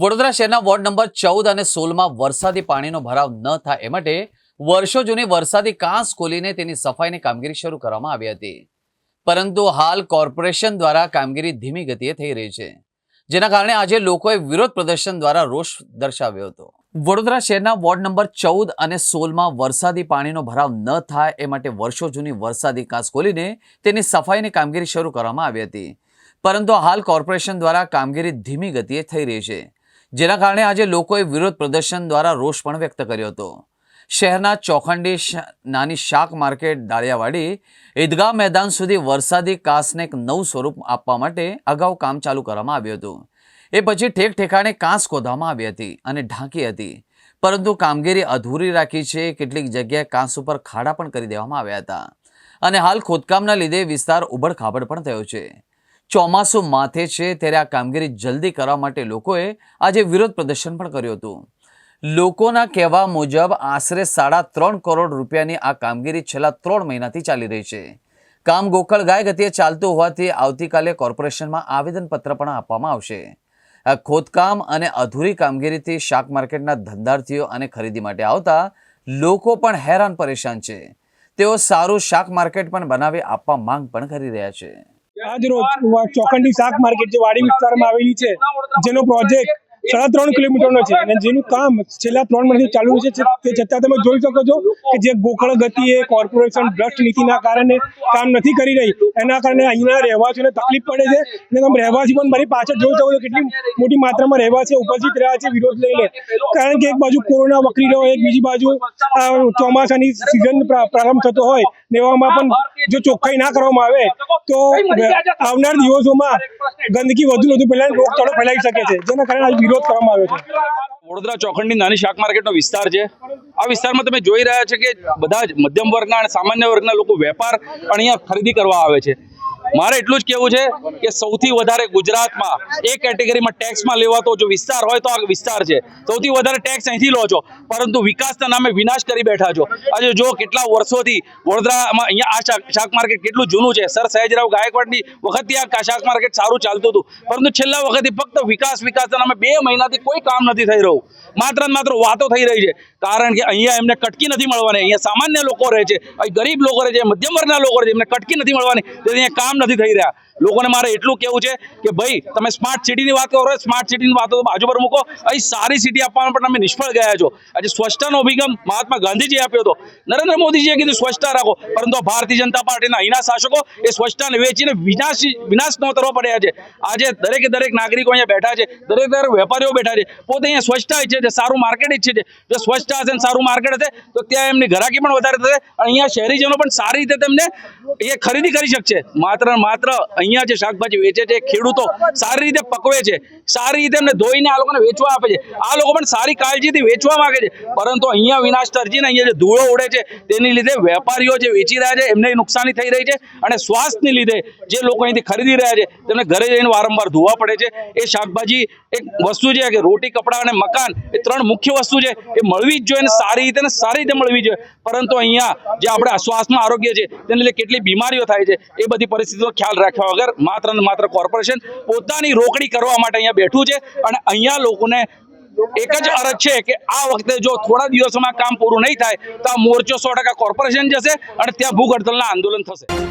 વડોદરા શહેરના ward number ચૌદ અને સોળમાં વરસાદી પાણીનો ભરાવ ન થાય એ માટે વર્ષો જૂની વરસાદી કાંસ ખોલીને તેની સફાઈની કામગીરી શરૂ કરવામાં આવી હતી. પરંતુ હાલ કોર્પોરેશન દ્વારા કામગીરી ધીમી ગતિએ થઈ રહી છે, જેના કારણે આજે લોકોએ વિરોધ પ્રદર્શન દ્વારા રોષ દર્શાવ્યો હતો. વડોદરા શહેરના વોર્ડ નંબર ચૌદ અને સોળમાં વરસાદી પાણીનો ભરાવ ન થાય એ માટે વર્ષો જૂની વરસાદી કાંસ ખોલીને તેની સફાઈની કામગીરી શરૂ કરવામાં આવી હતી. પરંતુ હાલ કોર્પોરેશન દ્વારા કામગીરી ધીમી ગતિએ થઈ રહી છે જેના કારણે આજે લોકોએ વિરોધ પ્રદર્શન દ્વારા રોષ પણ વ્યક્ત કર્યો હતો. શહેરના ચોખંડી નાની શાક માર્કેટ દાળિયાવાડી, ઈદગાહ મેદાન સુધી વરસાદી કાંસને એક નવું સ્વરૂપ આપવા માટે અગાઉ કામ ચાલુ કરવામાં આવ્યું હતું. એ પછી ઠેક ઠેકાણે કાંસ ખોદવામાં આવી હતી અને ઢાંકી હતી. પરંતુ કામગીરી અધૂરી રાખી છે, કેટલીક જગ્યાએ કાંસ ઉપર ખાડા પણ કરી દેવામાં આવ્યા હતા. અને હાલ ખોદકામના લીધે વિસ્તાર ઉબડખાબડ પણ થયો છે. ચોમાસું માથે છે ત્યારે આ કામગીરી જલ્દી કરવા માટે લોકોએ આજે વિરોધ પ્રદર્શન પણ કર્યું હતું. લોકોના કહેવા મુજબ આશરે સાડા ત્રણ કરોડ રૂપિયાની આ કામગીરી છેલ્લા ત્રણ મહિનાથી ચાલી રહી છે. કામ ગોકળ ગાય ગતિએ ચાલતું હોવાથી આવતીકાલે કોર્પોરેશનમાં આવેદનપત્ર પણ આપવામાં આવશે. ખોદકામ અને અધૂરી કામગીરીથી શાક માર્કેટના ધંધાર્થીઓ અને ખરીદી માટે આવતા લોકો પણ હેરાન પરેશાન છે. તેઓ સારું શાક માર્કેટ પણ બનાવી આપવા માંગ પણ કરી રહ્યા છે. આજ રોજ ચોખંડી શાક માર્કેટ જે વાડી વિસ્તારમાં આવેલી છે જેનો પ્રોજેક્ટ સાડા ત્રણ કિલોમીટરનો છે. અને જેનું કામ છેલ્લા ત્રણ મહિનાથી ચાલુ છે તે છતાં તમે જોઈ શકો છો કે જે ગોકળ ગતિએ કોર્પોરેશન ભ્રષ્ટ નીતિના કારણે કામ નથી કરી રહી. એના કારણે અહીંના રહેવાસીઓને તકલીફ પડે છે. અને તમે રહેવાસી પણ મારી પાછળ જોઈ શકો છો કેટલી મોટી માત્રામાં રહેવાસીઓ ઉપસ્થિત રહ્યા છે વિરોધ લઈને. કારણ કે એક બાજુ કોરોના વકરી રહ્યો, એક બીજી બાજુ આ ચોમાસાની સિઝન પ્રારંભ થતો હોય એવામાં પણ જો ચોખ્ખાઈ ના કરવામાં આવે, તો આવનાર દિવસોમાં ગંદકી વધુ વધુ પહેલા રોગચાળો ફેલાઈ શકે છે. જેના કારણે આજે વિરોધ કરવામાં આવ્યો છે. વડોદરા ચોખંડની નાની શાક માર્કેટનો વિસ્તાર છે. આ વિસ્તારમાં તમે જોઈ રહ્યા છો કે બધા જ મધ્યમ વર્ગના અને સામાન્ય વર્ગના લોકો વેપાર પણ અહીંયા ખરીદી કરવા આવે છે. મારે એટલું જ કેવું છે કે સૌથી વધારે ગુજરાતમાં એ કેટેગરીમાં ટેક્સમાં લેવાતો જો વિસ્તાર હોય તો આ વિસ્તાર છે. સૌથી વધારે ટેક્સ અહીંથી લો છો. પરંતુ વિકાસના નામે વિનાશ કરી બેઠા છો. આજે જો કેટલા વર્ષોથી વડોદરામાં અહીંયા આ શાક- માર્કેટ કેટલું જૂનું છે. સર સહેજરાવ ગાયકવાડની વખતથી આ શાક માર્કેટ સારું ચાલતું હતું. પરંતુ છેલ્લા વખતથી ફક્ત વિકાસ, વિકાસના નામે બે મહિનાથી કોઈ કામ નથી થઈ રહ્યું. માત્ર ને માત્ર વાતો થઈ રહી છે. કારણ કે અહીંયા એમને કટકી નથી મળવાની. અહીંયા સામાન્ય લોકો રહે છે. ગરીબ લોકો રહે છે. મધ્યમ વર્ગના લોકો રહે છે. એમને કટકી નથી મળવાની. તેથી અહીંયા કામ નથી થઈ રહ્યા. લોકોને મારે એટલું કેવું છે કે ભાઈ, તમે સ્માર્ટ સિટીની વાત કરો સ્માર્ટ સિટીની વાતો બાજુ પર મૂકો. અહીં સારી સિટી આપવામાં પણ તમે નિષ્ફળ ગયા છો. આજે સ્વચ્છતાનો અભિગમ મહાત્મા ગાંધીજીએ આપ્યો હતો. નરેન્દ્ર મોદીજીએ કીધું, સ્વચ્છતા રાખો. પરંતુ ભારતીય જનતા પાર્ટીના અહીંના શાસકો એ સ્વચ્છતાને વેચીને વિનાશ વિનાશ નોતરવા પડ્યા છે. આજે દરેકે દરેક નાગરિકો અહીંયા બેઠા છે, દરેક દરેક વેપારીઓ બેઠા છે. પોતે અહીંયા સ્વચ્છતા ઈચ્છે છે સારું માર્કેટ ઈચ્છે છે જો સ્વચ્છતા હશે ને સારું માર્કેટ હશે, તો ત્યાં એમની ઘરાકી પણ વધારે થશે અને અહીંયા શહેરીજનો પણ સારી રીતે તેમને એ ખરીદી કરી શકશે. માત્ર ને માત્ર અહીંયા જે શાકભાજી વેચે છે, ખેડૂતો સારી રીતે પકવે છે, સારી રીતે એમને ધોઈને આ લોકોને વેચવા આપે છે. આ લોકો પણ સારી કાળજીથી વેચવા માંગે છે. પરંતુ અહીંયા વિનાશ તરજીને અહીંયા જે ધૂળો ઉડે છે, તેની લીધે વેપારીઓ જે વેચી રહ્યા છે, એમને નુકસાની થઈ રહી છે અને સ્વાસ્થ્યની લીધે જે લોકો અહીંથી ખરીદી રહ્યા છે, તેમને ઘરે જઈને વારંવાર ધોવા પડે છે. એ શાકભાજી એક વસ્તુ છે કે રોટી, કપડાં અને મકાન એ ત્રણ મુખ્ય વસ્તુ છે. એ મળવી જ જોઈએ અને સારી રીતે અને સારી રીતે મળવી જોઈએ. પરંતુ અહીંયા જે આપણે શ્વાસમાં આરોગ્ય છે, તેને લીધે કેટલી બીમારીઓ થાય છે, એ બધી પરિસ્થિતિનો ખ્યાલ રાખ્યા વગર માત્ર ને માત્ર કોર્પોરેશન પોતાની રોકડી કરવા માટે અહીંયા બેઠું છે અને અહીંયા લોકોને એક જ અરજ છે કે આ વખતે જો થોડા દિવસોમાં કામ પૂરું નહીં થાય તો આ મોરચો સો ટકા કોર્પોરેશન જશે અને ત્યાં ભૂખ હડતાલના આંદોલન થશે.